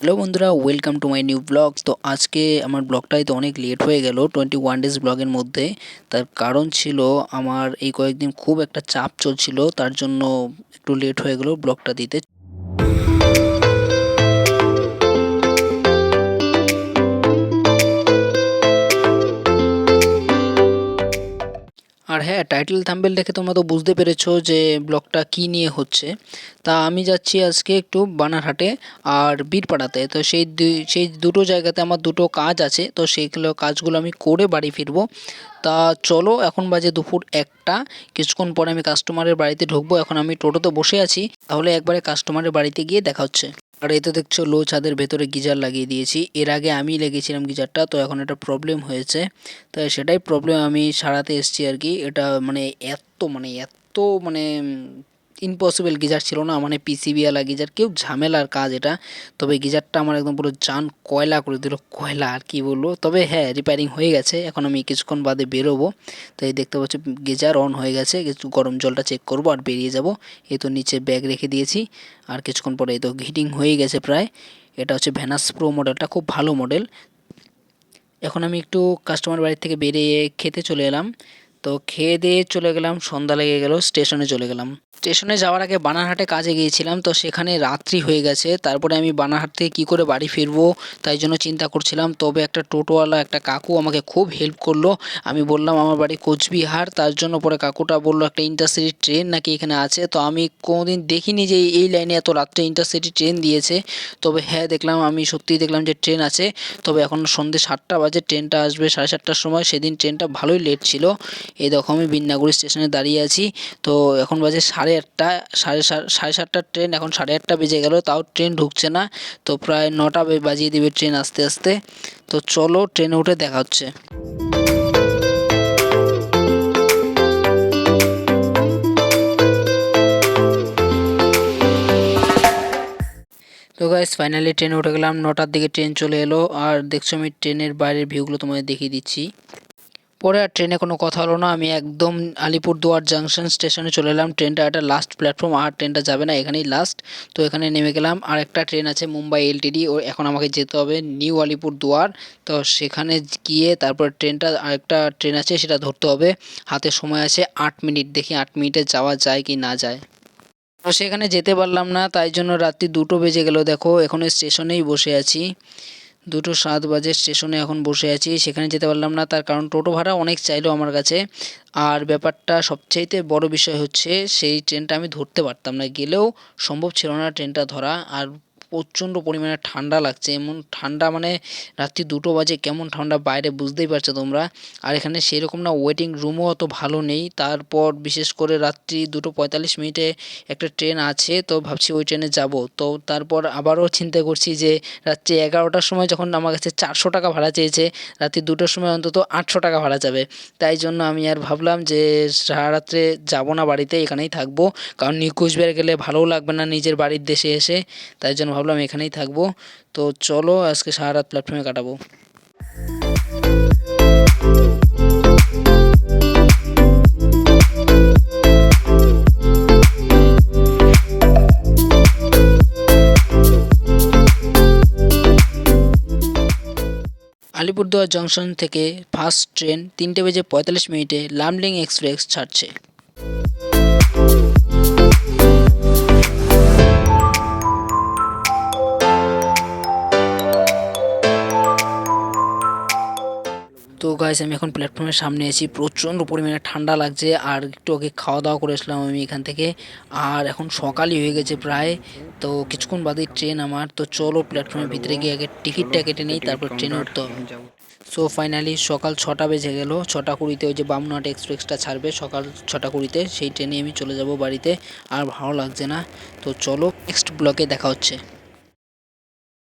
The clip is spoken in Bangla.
হ্যালো বন্ধুরা welcome to my new blog তো আজকে আমার ব্লগটাই তো অনেক লেট হয়ে গেল টোয়েন্টি ওয়ান ডেজ ব্লগের মধ্যে। তার কারণ ছিল আমার এই কয়েকদিন খুব একটা চাপ চলছিল, তার জন্য একটু লেট হয়ে গেল ব্লগটা দিতে। আর হ্যাঁ টাইটেল থাম্বেল দেখে তোমরা তো বুঝতে পেরেছ যে ব্লগটা কি নিয়ে হচ্ছে। তা আমি যাচ্ছি আজকে একটু বানারহাটে আর বীরপাড়াতে। তো সেই সেই দুটো জায়গাতে আমার দুটো কাজ আছে। তো সেইগুলো কাজগুলো আমি করে বাড়ি ফিরবো। তা চলো, এখন বাজে দুপুর একটা। কিছুক্ষণ পরে আমি কাস্টমারের বাড়িতে ঢুকবো। এখন আমি টোটোতে বসে আছি। তাহলে একবারে কাস্টমারের বাড়িতে গিয়ে দেখা হচ্ছে। আর এই তো দেখছ, লো ছাদের ভেতরে গিজার লাগিয়ে দিয়েছি। এর আগে আমি লেগেছিলাম গিজারটা, তো এখন একটা প্রবলেম হয়েছে। তো সেটাই প্রবলেম আমি সারাতে এসেছি আর কি। এটা মানে এত মানে এত মানে ইম্পসিবল গিজার ছিল না মানে পিসিবিওয়ালা গিজার, কেউ ঝামেলার কাজ এটা। তবে গিজারটা আমার একদম পুরো জান কয়লা করে দিল, কয়লা আর কি বলব। তবে হ্যাঁ রিপেয়ারিং হয়ে গেছে, এখন আমি কিছুক্ষণ বাদে বেরোবো। তো এই দেখতে পাচ্ছি, গিজার অন হয়ে গেছে, কিছু গরম জলটা চেক করব আর বেরিয়ে যাব। এই তো নিচে ব্যাগ রেখে দিয়েছি, আর কিছুক্ষণ পরে এই তো হিটিং হয়ে গেছে প্রায়। এটা হচ্ছে ভ্যানাস প্রো মডেলটা খুব ভালো মডেল এখন আমি একটু কাস্টমার বাড়ি থেকে বেরিয়ে খেতে চলে এলাম। তো খেয়ে দিয়ে চলে গেলাম, সন্ধ্যা লেগে গেল, স্টেশনে চলে গেলাম। স্টেশনে যাওয়ার আগে বানারহাটে কাজে গিয়েছিলাম, তো সেখানে রাত্রি হয়ে গেছে। তারপরে আমি বানারহাট থেকে কী করে বাড়ি ফিরবো, তাই জন্য চিন্তা করছিলাম। তবে একটা টোটোওয়ালা, একটা কাকু আমাকে খুব হেল্প করল। আমি বললাম, আমার বাড়ি কোচবিহার। তার জন্য পরে কাকুটা বলল, একটা ইন্টারসিটি ট্রেন নাকি এখানে আছে? তো আমি কোনোদিন দেখিনি যে এই লাইনে এত রাত্রে ইন্টারসিটি ট্রেন দিয়েছে। তবে হ্যাঁ দেখলাম, আমি সত্যিই দেখলাম যে ট্রেন আছে। তবে এখন সন্ধ্যে সাতটা বাজে ট্রেনটা আসবে সাড়ে সাতটার সময়। সেদিন ট্রেনটা ভালোই লেট ছিল। এই দেখো আমি বিন্নাগুড়ি স্টেশনে দাঁড়িয়ে আছি। তো এখন বাজে সাড়ে আটটা, সাড়ে সাড়ে সাতটার ট্রেন, এখন সাড়ে আটটা বেজে গেল, তাও ট্রেন ঢুকছে না। তো প্রায় নটা বাজিয়ে দিবে ট্রেন আস্তে আস্তে। তো চলো ট্রেনে উঠে দেখা হচ্ছে। তো গাইস ফাইনালি ট্রেনে উঠে গেলাম, নটার দিকে ট্রেন চলে এলো। আর দেখছ আমি ট্রেনের বাইরের ভিউগুলো তোমাদের দেখিয়ে দিচ্ছি। পরে আর ট্রেনে কোনো কথা হলো না। আমি একদম আলিপুরদুয়ার জাংশন স্টেশনে চলে এলাম। ট্রেনটা একটা লাস্ট প্ল্যাটফর্ম আর ট্রেনটা যাবে না, এখানেই লাস্ট তো এখানে নেমে গেলাম। আর একটা ট্রেন আছে মুম্বাই এলটিডি ও এখন আমাকে যেতে হবে নিউ আলিপুরদুয়ার। তো সেখানে গিয়ে তারপর ট্রেনটা, আরেকটা ট্রেন আছে, সেটা ধরতে হবে। হাতে সময় আছে আট মিনিট। দেখি আট মিনিটে যাওয়া যায় কি না যায়। তো সেখানে যেতে পারলাম না, তাই জন্য রাত্রি দুটো বেজে গেল। দেখো, এখন স্টেশনেই বসে আছি। দুটো সাত বাজে স্টেশনে এখন বসে আছি, সেখানে যেতে পারলাম না, তার কারণ টোটো ভাড়া অনেক চাইলো আমার কাছে। আর ব্যাপারটা সবচাইতে বড় বিষয় হচ্ছে, সেই ট্রেনটা আমি ধরতে পারতাম না, গেলেও সম্ভব ছিল না ট্রেনটা ধরা। আর প্রচণ্ড পরিমাণে ঠান্ডা লাগছে। এমন ঠান্ডা মানে রাত্রি দুটো বাজে, কেমন ঠান্ডা বাইরে বুঝতেই পারছ তোমরা। আর এখানে সেরকম না ওয়েটিং রুমও অত ভালো নেই। তারপর বিশেষ করে রাত্রি দুটো পঁয়তাল্লিশ মিনিটে একটা ট্রেন আছে, তো ভাবছি ওই ট্রেনে যাব। তো তারপর আবারও চিন্তা করছি যে রাত্রি এগারোটার সময় যখন আমার কাছে চারশো টাকা ভাড়া চেয়েছে, রাত্রি দুটোর সময় অন্তত আটশো টাকা ভাড়া যাবে। তাই জন্য আমি আর ভাবলাম যে সারা রাত্রে যাব না বাড়িতে এখানেই থাকব। কারণ নিউ কুচবিহার গেলে ভালোও লাগবে না নিজের বাড়ির দেশে এসে। তাই জন্য ভাবলাম এখানেই থাকব। তো চলো আজকে সারা রাত প্ল্যাটফর্মে কাটাবো। আলিপুরদুয়ার জংশন থেকে ফার্স্ট ট্রেন তিনটে বেজে পঁয়তাল্লিশ মিনিটে লামলিং এক্সপ্রেস ছাড়ছে। গাইস আমি এখন প্ল্যাটফর্মের সামনে আছি। প্রচণ্ড পরিমাণে ঠান্ডা লাগছে, আর একটু আগে খাওয়া দাওয়া করেছিলাম আমি এখান থেকে। আর এখন সকালই হয়ে গেছে প্রায়, তো কিছুক্ষণ বাদে ট্রেন আমার। তো চলো প্ল্যাটফর্মের ভিতরে গিয়ে আগে টিকিটটা কেটে নিই, তারপর ট্রেনে উঠতে হবে। সো ফাইনালি সকাল ছটা বেজে গেল, ছটা কুড়িতে ওই যে বামনাট এক্সপ্রেসটা ছাড়বে, সকাল ছটা কুড়িতে, সেই ট্রেনে আমি চলে যাব বাড়িতে। আর ভালো লাগছে না। তো চলো নেক্সট ব্লকে দেখা হচ্ছে।